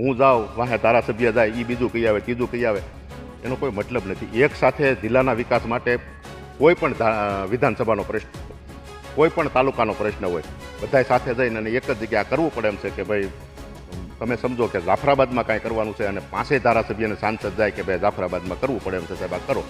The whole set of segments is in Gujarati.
હું જાઉં, વાહે ધારાસભ્ય જાય એ બીજું કહી આવે, ત્રીજું કહી આવે, એનો કોઈ મતલબ નથી. એક સાથે જિલ્લાના વિકાસ માટે કોઈ પણ વિધાનસભાનો પ્રશ્ન કોઈ પણ તાલુકાનો પ્રશ્ન હોય, બધાય સાથે જઈને અને એક જ જગ્યાએ કરવું પડે એમ છે કે ભાઈ, તમે સમજો કે જાફરાબાદમાં કાંઈ કરવાનું છે અને પાંચેય ધારાસભ્યને સાંસદ જાય કે ભાઈ જાફરાબાદમાં કરવું પડે એમ છે સાહેબ, આ કરો.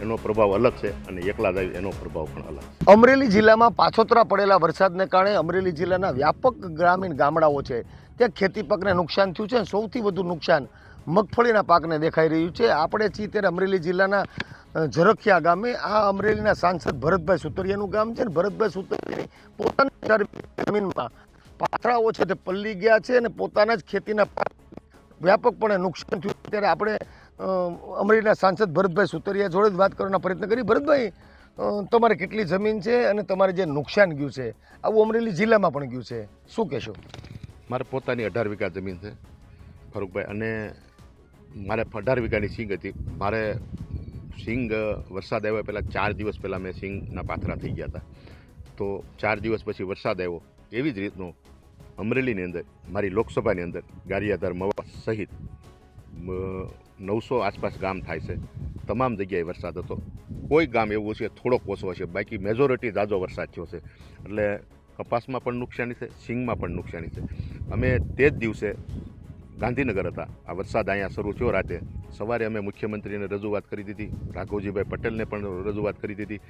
એનો પ્રભાવ અલગ છે અને એકલા જાય એનો પ્રભાવ પણ અલગ છે. અમરેલી જિલ્લામાં પાછોતરા પડેલા વરસાદને કારણે અમરેલી જિલ્લાના વ્યાપક ગ્રામીણ ગામડાઓ છે. ત્યાં ખેતી પાકને નુકસાન થયું છે સૌથી વધુ નુકસાન મગફળીના પાકને દેખાઈ રહ્યું છે. આપણે છીએ ત્યારે અમરેલી જિલ્લાના ઝરખિયા ગામે. આ અમરેલીના સાંસદ ભરતભાઈ સુતરિયાનું ગામ છે ને ભરતભાઈ સુતરિયાની પોતાની જમીનમાં પાથરાઓ છે તે પલ્લી ગયા છે અને પોતાના જ ખેતીના પાક વ્યાપકપણે નુકસાન થયું ત્યારે આપણે અમરેલીના સાંસદ ભરતભાઈ સુતરિયા જોડે જ વાત કરવાના પ્રયત્ન કરી. ભરતભાઈ તમારે કેટલી જમીન છે અને તમારે જે નુકસાન ગયું છે, આવું અમરેલી જિલ્લામાં પણ ગયું છે. શું કહેશો? મારે પોતાની અઢાર વીઘા જમીન છે, ફારૂકભાઈ, અને મારે અઢાર વીઘાની સિંગ હતી. મારે સિંગ વરસાદ આવ્યા પહેલાં ચાર દિવસ પહેલાં મેં સિંગના પાથરા થઈ ગયા હતા. તો ચાર દિવસ પછી વરસાદ આવ્યો. એવી જ રીતનો અમરેલીની અંદર, મારી લોકસભાની અંદર ગારિયાધાર મવા સહિત નવસો આસપાસ ગામ થાય છે. તમામ જગ્યાએ વરસાદ હતો. કોઈ ગામ એવું છે થોડોક ઓછો હશે. બાકી મેજોરિટી ઝાઝો વરસાદ થયો છે. એટલે કપાસમાં પણ નુકસાની છે, સિંગમાં પણ નુકસાની છે. અમે તે જ દિવસે ગાંધીનગર હતા. આ વરસાદ અહીંયા શરૂ થયો રાતે. સવારે અમે મુખ્યમંત્રીને રજૂઆત કરી દીધી. રાઘવજીભાઈ પટેલને પણ રજૂઆત કરી દીધી.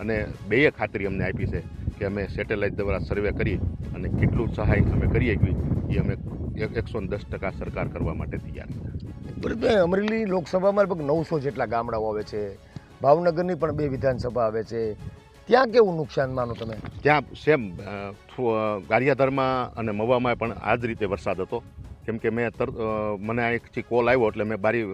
અને બેય ખાતરી અમને આપી છે કે અમે સેટેલાઇટ દ્વારા સર્વે કરી અને કેટલું સહાય અમે કરી શકવી એ અમે એકસો દસ ટકા સરકાર કરવા માટે તૈયાર છે. ભરતભાઈ અમરેલી લોકસભામાં લગભગ નવસો જેટલા ગામડાઓ આવે છે ભાવનગરની પણ બે વિધાનસભા આવે છે. ત્યાં કેવું નુકસાન માનો તમે? ત્યાં સેમ ગારિયાધારમાં અને મવામાં પણ આ જ રીતે વરસાદ હતો. કેમ કે મેં તર મને એકથી કોલ આવ્યો એટલે મેં મારી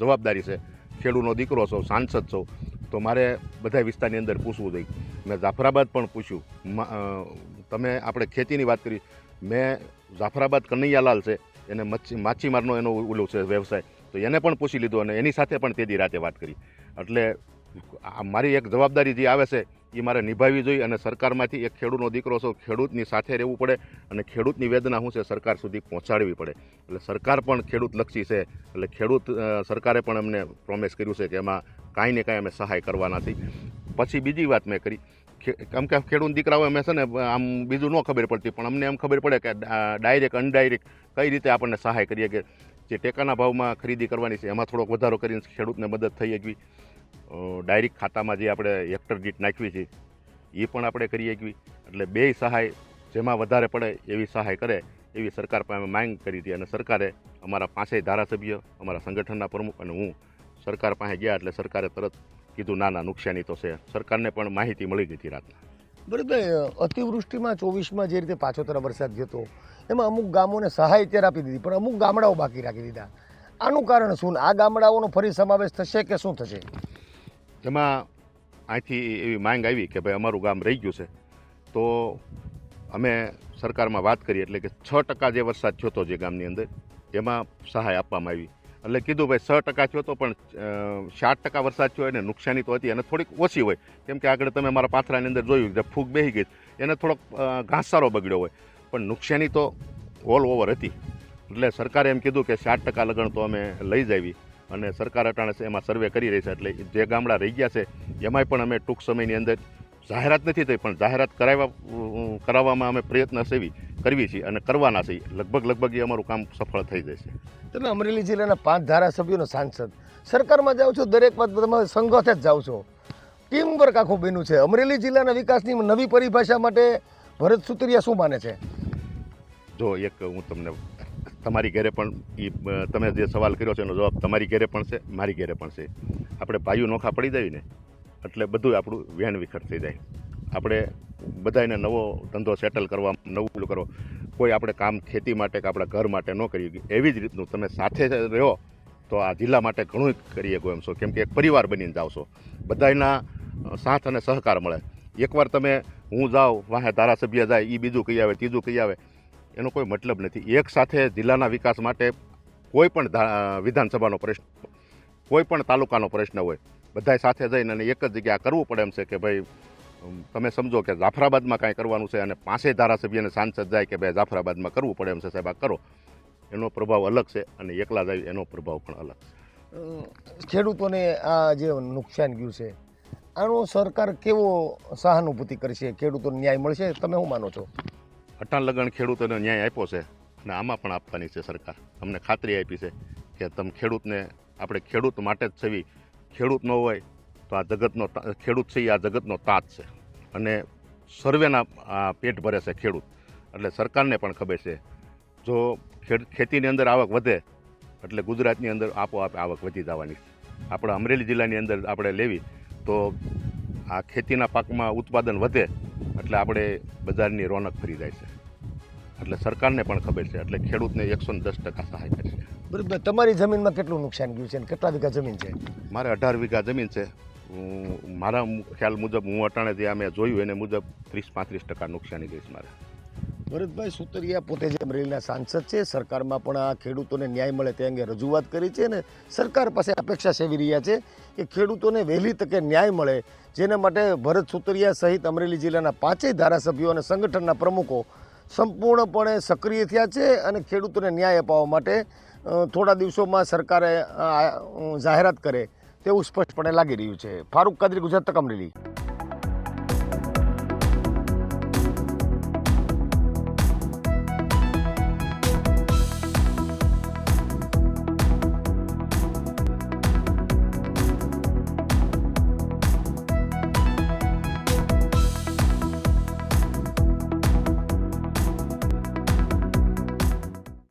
જવાબદારી છે. ખેડૂતનો દીકરો છો સાંસદ છો તો મારે બધા વિસ્તારની અંદર પૂછવું જોઈએ. મેં જાફરાબાદ પણ પૂછ્યું. તમે આપણે ખેતીની વાત કરી. મેં જાફરાબાદ કનૈયાલાલ છે, એને મચ્છી માછીમારનો એનો ઓલું છે વ્યવસાય. તો એને પણ પૂછી લીધો અને એની સાથે પણ તે દી રાતે વાત કરી. એટલે મારી એક જવાબદારી જે આવે છે એ મારે નિભાવવી જોઈએ અને સરકારમાંથી એક ખેડૂતનો દીકરો છો, ખેડૂતની સાથે રહેવું પડે અને ખેડૂતની વેદના શું છે, સરકાર સુધી પહોંચાડવી પડે. એટલે સરકાર પણ ખેડૂતલક્ષી છે, એટલે ખેડૂત સરકારે પણ અમને પ્રોમિસ કર્યું છે કે એમાં કાંઈ ને કાંઈ અમે સહાય કરવાના છીએ. પછી બીજી વાત મેં કરી કેમ કે ખેડૂત દીકરાઓ અમે છે ને, આમ બીજું ન ખબર પડતી, પણ અમને એમ ખબર પડે કે ડાયરેક્ટ, અનડાયરેક્ટ કઈ રીતે આપણને સહાય કરીએ કે જે ટેકાના ભાવમાં ખરીદી કરવાની છે, એમાં થોડોક વધારો કરીને ખેડૂતને મદદ થઈ શકવી. ડાયરેક્ટ ખાતામાં જે આપણે હેક્ટર દીઠ નાખવી છે એ પણ આપણે કરી શકવી. એટલે બે સહાય જેમાં વધારે પડે એવી સહાય કરે, એવી સરકાર પાસે માંગ કરી હતી. અને સરકારે અમારા પાંચેય ધારાસભ્ય, અમારા સંગઠનના પ્રમુખ અને હું સરકાર પાસે ગયા એટલે સરકારે તરત કીધું ના ના નુકસાની તો છે. સરકારને પણ માહિતી મળી ગઈ હતી રાતના. બરાબર અતિવૃષ્ટિમાં ચોવીસમાં જે રીતે પાછોતરા વરસાદ થયો હતો એમાં અમુક ગામોને સહાય અત્યારે આપી દીધી પણ અમુક ગામડાઓ બાકી રાખી દીધા. આનું કારણ શું આ ગામડાઓનો ફરી સમાવેશ થશે કે શું થશે? એમાં અહીંથી એવી માંગ આવી કે ભાઈ અમારું ગામ રહી ગયું છે. તો અમે સરકારમાં વાત કરી એટલે કે છ ટકા જે વરસાદ થયો હતો જે ગામની અંદર એમાં સહાય આપવામાં આવી. એટલે કીધું ભાઈ છ ટકા થયો તો પણ સાત ટકા વરસાદ થયો એને નુકસાની તો હતી અને થોડીક ઓછી હોય. કેમ કે આગળ તમે મારા પાથરાની અંદર જોયું કે ફૂગ બેસી ગઈ. એને થોડોક ઘાસચારો બગડ્યો હોય. પણ નુકસાની તો ઓલ ઓવર હતી. એટલે સરકારે એમ કીધું કે સાત ટકા લગણ તો અમે લઈ જાવી અને સરકાર અટાણે એમાં સર્વે કરી રહી છે. એટલે જે ગામડા રહી ગયા છે, એમાંય પણ અમે ટૂંક સમયની અંદર જાહેરાત નથી થઈ, પણ જાહેરાત કરાવવા કરાવવામાં અમે પ્રયત્ન સેવી. કરવી છીએ અને કરવાના છીએ લગભગ લગભગ એ અમારું કામ સફળ થઈ જશે. તમે અમરેલી જિલ્લાના પાંચ ધારાસભ્યોનો સાંસદ. સરકારમાં જાઓ છો દરેક વાત તમે સંગઠે જ જાઓ છો. ટીમ વર્ક આખું બન્યું છે. અમરેલી જિલ્લાના વિકાસની નવી પરિભાષા માટે ભરત સુતરિયા શું માને છે? જો એક હું તમને તમારી ઘરે પણ એ તમે જે સવાલ કર્યો છે એનો જવાબ તમારી ઘરે પણ છે મારી ઘરે પણ છે. આપણે ભાઈઓ નોખા પડી જાય ને એટલે બધું આપણું વ્યાન વિખર થઈ જાય. આપણે બધાને નવો ધંધો સેટલ કરવા, નવું કરો. કોઈ આપણે કામ ખેતી માટે કે આપણા ઘર માટે ન કરીએ. એવી જ રીતનું તમે સાથે રહ્યો તો આ જિલ્લા માટે ઘણું કરી શકો એમ છો. કેમ કે એક પરિવાર બનીને જાઓ છો. બધાના સાથ અને સહકાર મળે. એકવાર તમે હું જાઉં, વાહે ધારાસભ્ય જાય એ બીજું કહી આવે, ત્રીજું કહી આવે, એનો કોઈ મતલબ નથી. એક સાથે જિલ્લાના વિકાસ માટે કોઈ પણ વિધાનસભાનો પ્રશ્ન, કોઈ પણ તાલુકાનો પ્રશ્ન હોય, બધાય સાથે જઈને અને એક જ જગ્યાએ કરવું પડે એમ છે કે ભાઈ તમે સમજો કે જાફરાબાદમાં કાંઈ કરવાનું છે અને પાંચેય ધારાસભ્યને સાંસદ જાય કે ભાઈ જાફરાબાદમાં કરવું પડે એમ છે સાહેબ આ કરો. એનો પ્રભાવ અલગ છે અને એકલા જાય એનો પ્રભાવ પણ અલગ છે. ખેડૂતોને આ જે નુકસાન ગયું છે આનો સરકાર કેવો સહાનુભૂતિ કરશે? ખેડૂતોને ન્યાય મળશે? તમે શું માનો છો? અટાણ લગન ખેડૂતોને ન્યાય આપ્યો છે અને આમાં પણ આપવાની છે સરકાર. અમને ખાતરી આપી છે કે તમે ખેડૂતને આપણે ખેડૂત માટે જ છવી. ખેડૂત ન હોય તો આ જગતનો ખેડૂત છે એ આ જગતનો તાત છે. અને સર્વેના આ પેટ ભરે છે ખેડૂત. એટલે સરકારને પણ ખબર છે જો ખેતીની અંદર આવક વધે એટલે ગુજરાતની અંદર આપોઆપ આવક વધી જવાની. છે આપણે અમરેલી જિલ્લાની અંદર આપણે લેવી તો આ ખેતીના પાકમાં ઉત્પાદન વધે એટલે આપણે બજારની રોનક ફરી જાય છે. એટલે સરકારને પણ ખબર છે એટલે ખેડૂતને એકસો ને દસ ટકા સહાય કરશે બરાબર. તમારી જમીનમાં કેટલું નુકસાન ગયું છે અને કેટલા વીઘા જમીન છે? મારે અઢાર વીઘા જમીન છે. મારા ખ્યાલ મુજબ હું અટાણે ત્યાં અમે જોયું એને મુજબ ત્રીસ પાંત્રીસ ટકા નુકસાની ગઈ છે મારે. ભરતભાઈ સુતરિયા પોતે જે અમરેલીના સાંસદ છે, સરકારમાં પણ આ ખેડૂતોને ન્યાય મળે તે અંગે રજૂઆત કરી છે અને સરકાર પાસે અપેક્ષા સેવી રહ્યા છે કે ખેડૂતોને વહેલી તકે ન્યાય મળે. જેના માટે ભરત સુતરિયા સહિત અમરેલી જિલ્લાના પાંચેય ધારાસભ્યો અને સંગઠનના પ્રમુખો સંપૂર્ણપણે સક્રિય થયા છે અને ખેડૂતોને ન્યાય અપાવવા માટે થોડા દિવસોમાં સરકારે જાહેરાત કરે. તેવું સ્પષ્ટપણે લાગી રહ્યું છે. ફારૂક કાદરી ગુજરાત તક અમરેલી.